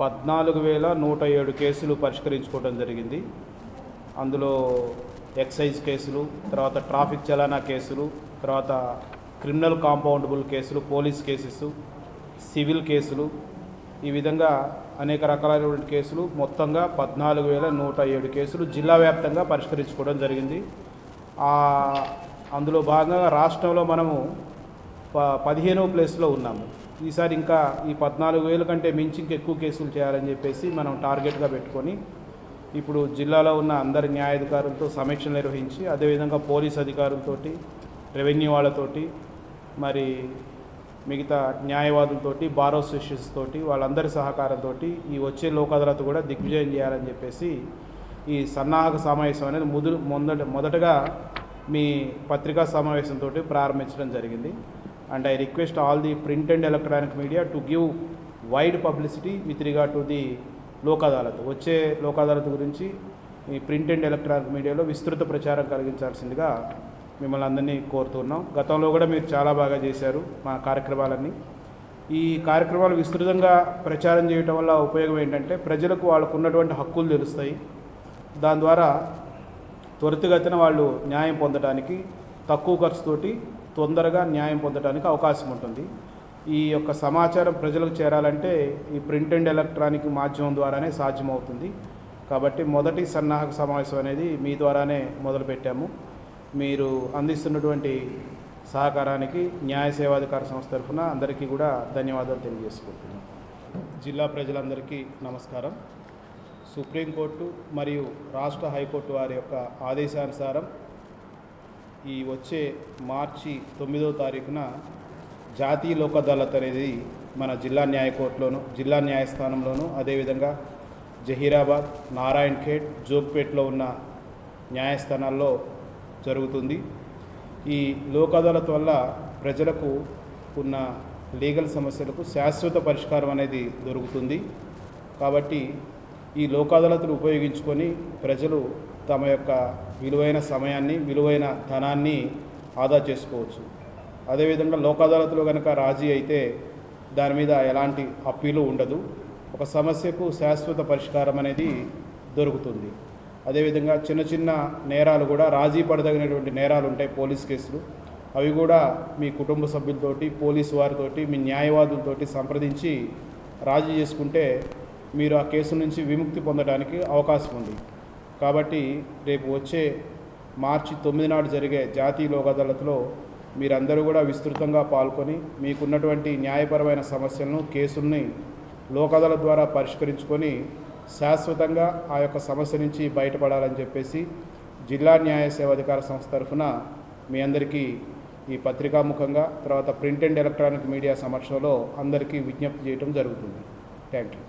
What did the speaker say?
పద్నాలుగు వేల నూట ఏడు కేసులు పరిష్కరించుకోవడం జరిగింది. అందులో ఎక్సైజ్ కేసులు తర్వాత ట్రాఫిక్ చలానా కేసులు తర్వాత క్రిమినల్ కాంపౌండబుల్ కేసులు పోలీస్ కేసెస్ సివిల్ కేసులు. ఈ విధంగా అనేక రకాలైనటువంటి కేసులు మొత్తంగా పద్నాలుగు వేల నూట ఏడు కేసులు జిల్లా వ్యాప్తంగా పరిష్కరించుకోవడం జరిగింది. అందులో భాగంగా రాష్ట్రంలో మనము ప పదిహేనవ ప్లేస్లో ఉన్నాము. ఈసారి ఇంకా ఈ పద్నాలుగు వేల కంటే మించి ఇంకా ఎక్కువ కేసులు చేయాలని చెప్పేసి మనం టార్గెట్గా పెట్టుకొని ఇప్పుడు జిల్లాలో ఉన్న అందరి న్యాయాధికారులతో సమీక్షలు నిర్వహించి అదేవిధంగా పోలీస్ అధికారులతోటి రెవెన్యూ వాళ్ళతోటి మరి మిగతా న్యాయవాదులతోటి బార్ అసోసియేషన్స్ తోటి వాళ్ళందరి సహకారంతో ఈ వచ్చే లోక్ అదాలత్ కూడా దిగ్విజయం చేయాలని చెప్పేసి ఈ సన్నాహక సమావేశం అనేది ముదు మొదట మొదటగా మీ పత్రికా సమావేశంతో ప్రారంభించడం జరిగింది. And I request all the print and electronic media to give wide publicity with regard to the Lok Adalat వచ్చే లోక్ అదాలత్ గురించి ఈ ప్రింట్ అండ్ ఎలక్ట్రానిక్ మీడియాలో విస్తృత ప్రచారం కలిగించాల్సిందిగా మిమ్మల్ని అందరినీ కోరుతున్నాం. గతంలో కూడా మీరు చాలా బాగా చేశారు మా కార్యక్రమాలన్నీ. ఈ కార్యక్రమాలు విస్తృతంగా ప్రచారం చేయటం వల్ల ఉపయోగం ఏంటంటే ప్రజలకు వాళ్ళకు ఉన్నటువంటి హక్కులు తెలుస్తాయి. దాని ద్వారా త్వరితగతిన వాళ్ళు న్యాయం పొందడానికి తక్కువ ఖర్చుతోటి తొందరగా న్యాయం పొందడానికి అవకాశం ఉంటుంది. ఈ యొక్క సమాచారం ప్రజలకు చేరాలంటే ఈ ప్రింట్ అండ్ ఎలక్ట్రానిక్ మాధ్యమం ద్వారానే సాధ్యమవుతుంది. కాబట్టి మొదటి సన్నాహక సమావేశం అనేది మీ ద్వారానే మొదలుపెట్టాము. మీరు అందిస్తున్నటువంటి సహకారానికి న్యాయ సేవాధికార సంస్థ తరఫున అందరికీ కూడా ధన్యవాదాలు తెలియజేసుకుంటున్నాం. జిల్లా ప్రజలందరికీ నమస్కారం. సుప్రీంకోర్టు మరియు రాష్ట్ర హైకోర్టు వారి యొక్క ఆదేశానుసారం ఈ వచ్చే మార్చి తొమ్మిదో తారీఖున జాతీయ లోక్ అదాలత్ అనేది మన జిల్లా న్యాయకోర్టులోను జిల్లా న్యాయస్థానంలోను అదేవిధంగా జహీరాబాద్ నారాయణ్ ఖేడ్ జోగ్పేట్లో ఉన్న న్యాయస్థానాల్లో జరుగుతుంది. ఈ లోక్ అదాలత్ వల్ల ప్రజలకు ఉన్న లీగల్ సమస్యలకు శాశ్వత పరిష్కారం అనేది దొరుకుతుంది. కాబట్టి ఈ లోక్ అదాలత్ను ఉపయోగించుకొని ప్రజలు తమ యొక్క విలువైన సమయాన్ని విలువైన ధనాన్ని ఆదా చేసుకోవచ్చు. అదేవిధంగా లోక్ అదాలత్లో కనుక రాజీ అయితే దాని మీద ఎలాంటి అప్పీలు ఉండదు. ఒక సమస్యకు శాశ్వత పరిష్కారం అనేది దొరుకుతుంది. అదేవిధంగా చిన్న చిన్న నేరాలు కూడా రాజీ పడదగినటువంటి నేరాలు ఉంటాయి పోలీస్ కేసులు. అవి కూడా మీ కుటుంబ సభ్యులతోటి పోలీసు వారితోటి మీ న్యాయవాదులతోటి సంప్రదించి రాజీ చేసుకుంటే మీరు ఆ కేసు నుంచి విముక్తి పొందడానికి అవకాశం ఉంది. కాబట్టి రేపు వచ్చే మార్చి తొమ్మిది నాడు జరిగే జాతీయ లోక్ అదాలత్లో మీరందరూ కూడా విస్తృతంగా పాల్గొని మీకున్నటువంటి న్యాయపరమైన సమస్యలను కేసుల్ని లోక్ అదాలత్ ద్వారా పరిష్కరించుకొని శాశ్వతంగా ఆ యొక్క సమస్య నుంచి బయటపడాలని చెప్పేసి జిల్లా న్యాయ సేవాధికార సంస్థ తరఫున మీ అందరికీ ఈ పత్రికాముఖంగా తర్వాత ప్రింట్ అండ్ ఎలక్ట్రానిక్ మీడియా సమక్షంలో అందరికీ విజ్ఞప్తి చేయడం జరుగుతుంది. Thank you.